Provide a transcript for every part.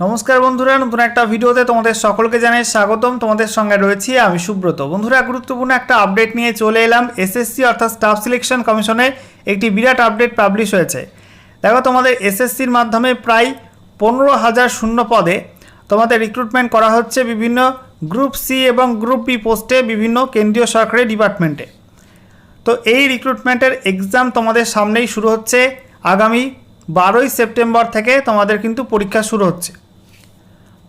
নমস্কার বন্ধুরা, নতুন একটা ভিডিওতে তোমাদের সকলকে জানাই স্বাগতম। তোমাদের সঙ্গে রয়েছি আমি সুব্রত। বন্ধুরা, গুরুত্বপূর্ণ একটা আপডেট নিয়ে চলে এলাম। এসএসসি অর্থাৎ স্টাফ সিলেকশন কমিশনে একটি বিরাট আপডেট পাবলিশ হয়েছে। দেখো, তোমাদের এসএসসির মাধ্যমে প্রায় পনেরো হাজার শূন্য পদে তোমাদের রিক্রুটমেন্ট করা হচ্ছে বিভিন্ন গ্রুপ সি এবং গ্রুপ বি পোস্টে বিভিন্ন কেন্দ্রীয় সরকারি ডিপার্টমেন্টে তো এই রিক্রুটমেন্টের এক্সাম তোমাদের সামনেই শুরু হচ্ছে। আগামী বারোই সেপ্টেম্বর থেকে তোমাদের কিন্তু পরীক্ষা শুরু হচ্ছে।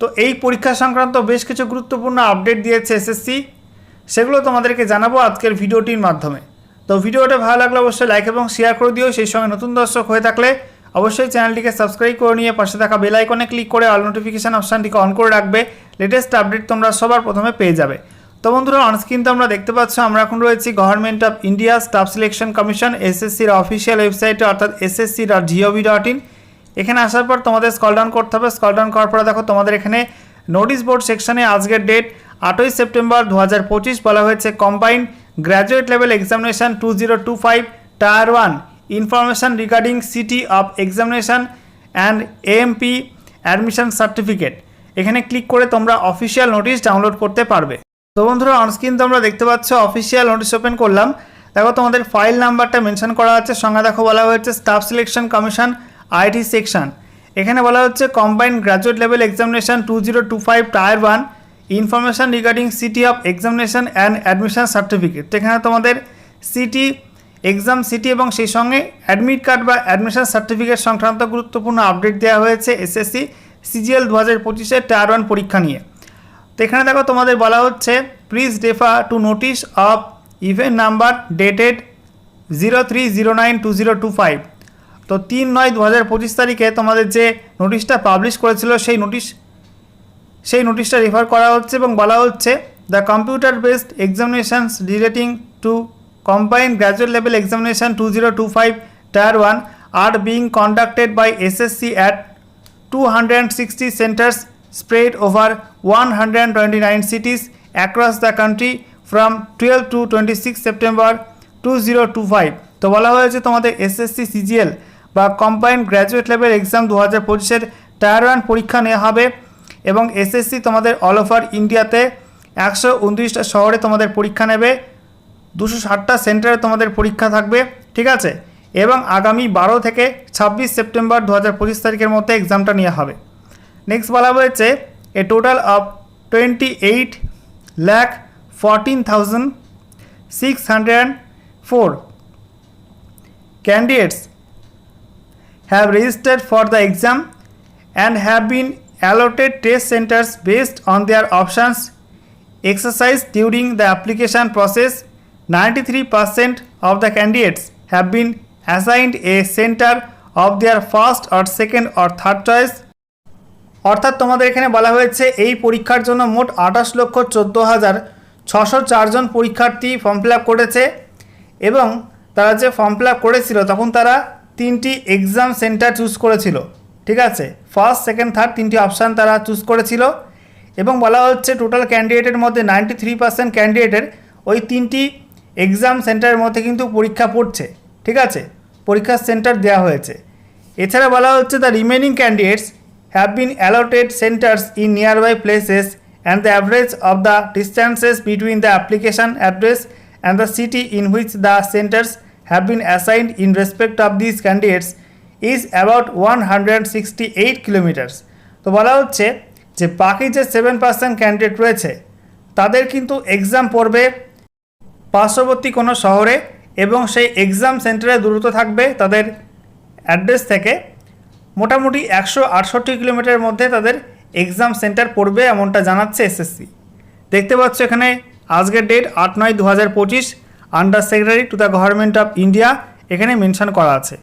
তো এই পরীক্ষা সংক্রান্ত বেশ কিছু গুরুত্বপূর্ণ আপডেট দিয়েছে এসএসসি সেগুলো তোমাদেরকে জানাব আজকের ভিডিওটির মাধ্যমে। তো ভিডিওটা ভালো লাগলে অবশ্যই লাইক এবং শেয়ার করে দিও। সেই সঙ্গে নতুন দর্শক হয়ে থাকলে অবশ্যই চ্যানেলটিকে সাবস্ক্রাইব করে নিয়ে পাশে থাকা বেল আইকনে ক্লিক করে অল নোটিফিকেশান অপশানটিকে অন করে রাখবে। লেটেস্ট আপডেট তোমরা সবার প্রথমে পেয়ে যাবে। তো বন্ধুরা অনস্ক্রিন তোমরা দেখতে পাচ্ছ, আমরা এখন রয়েছি government of India staff selection commission এসএসসির অফিসিয়াল ওয়েবসাইটে অর্থাৎ SSC dot G O V dot in এখানে আসার পর তোমাদের স্কল ডাউন করতে হবে। স্কল ডাউন করার পরে দেখো তোমাদের এখানে নোটিশ বোর্ড সেকশনে আজকের ডেট আটই সেপ্টেম্বর দু বলা হয়েছে। Combined graduate level examination two zero two five tier one information regarding city of examination and AMP admission certificate এখানে ক্লিক করে তোমরা অফিসিয়াল নোটিশ ডাউনলোড করতে পারবে। তো বন্ধুরা অনস্ক্রিন তোমরা দেখতে পাচ্ছ অফিসিয়াল নোটিশ ওপেন করলাম। দেখো তোমাদের ফাইল নাম্বারটা মেনশন করা আছে। সঙ্গে দেখো বলা হয়েছে staff selection commission IT section এখানে বলা হচ্ছে combined graduate level examination two zero two five tier one information regarding city of examination and admission certificate এখানে তোমাদের সিটি এক্সাম সিটি এবং সেই সঙ্গে অ্যাডমিট কার্ড বা অ্যাডমিশন সার্টিফিকেট সংক্রান্ত গুরুত্বপূর্ণ আপডেট দেওয়া হয়েছে এসএসসি সিজিএল দু হাজার পঁচিশের টায়ার ওয়ান পরীক্ষা নিয়ে। তো এখানে দেখো তোমাদের বলা হচ্ছে please refer to notice of event number dated zero three zero nine two zero two five তো তিন নয় দু হাজার পঁচিশ তারিখে তোমাদের যে নোটিশটা পাবলিশ করেছিল, সেই নোটিশ সেই নোটিশটা রেফার করা হচ্ছে এবং বলা হচ্ছে the computer based examinations relating to combined graduate level examination two zero two five tier one are being conducted by SSC at 260 centers spread over 129 cities across the country from 12 to 26 September 2025 তো বলা হয়েছে তোমাদের SSC CGL বা combined graduate level exam দু হাজার পঁচিশের tier one পরীক্ষা নেওয়া হবে এবং এসএসসি তোমাদের অল ওভার ইন্ডিয়াতে একশো উনত্রিশটা শহরে তোমাদের পরীক্ষা নেবে, দুশো ষাটটা সেন্টারে তোমাদের পরীক্ষা থাকবে, ঠিক আছে? এবং আগামী বারো থেকে ছাব্বিশ সেপ্টেম্বর দু হাজার পঁচিশ তারিখের মধ্যে এক্সামটা নেওয়া হবে। নেক্সট বলা হয়েছে a total of twenty eight lakh fourteen thousand six hundred and four candidates have registered for the exam and have been allotted test centers based on their options exercised during the application process 93% of the candidates have been assigned a center of their first or second or third choice অর্থাৎ তোমাদের এখানে বলা হয়েছে এই পরীক্ষার জন্য মোট আঠাশ লক্ষ চোদ্দ হাজার ছশো চারজন পরীক্ষার্থী ফর্ম ফিল করেছে এবং তারা যে ফর্ম ফিল করেছিল তখন তারা তিনটি এক্সাম সেন্টার চুজ করেছিল, ঠিক আছে? ফার্স্ট সেকেন্ড থার্ড তিনটি অপশান তারা চুজ করেছিল এবং বলা হচ্ছে টোটাল ক্যান্ডিডেটের মধ্যে নাইনটি থ্রি পার্সেন্ট ক্যান্ডিডেটের ওই তিনটি এক্সাম সেন্টারের মধ্যে কিন্তু পরীক্ষা পড়ছে, ঠিক আছে? পরীক্ষার সেন্টার দেওয়া হয়েছে। এছাড়া বলা হচ্ছে the remaining candidates have been allotted centres in nearby places and the average of the distances between the application address and the city in which the centres in respect of this candidates is about one hundred sixty eight kilometres তো বলা হচ্ছে যে বাকি যে seven percent candidate রয়েছে, তাদের কিন্তু exam পড়বে পার্শ্ববর্তী কোনো শহরে এবং সেই এক্সাম সেন্টারে দূরত্ব থাকবে তাদের অ্যাড্রেস থেকে। মোটামুটি একশো আটষট্টি কিলোমিটারের মধ্যে তাদের এক্সাম সেন্টার পড়বে এমনটা জানাচ্ছে এসএসসি দেখতে পাচ্ছ এখানে আজকের ডেট আট নয় দু হাজার পঁচিশ। Under secretary to the government of India এখানে মেনশন করা আছে।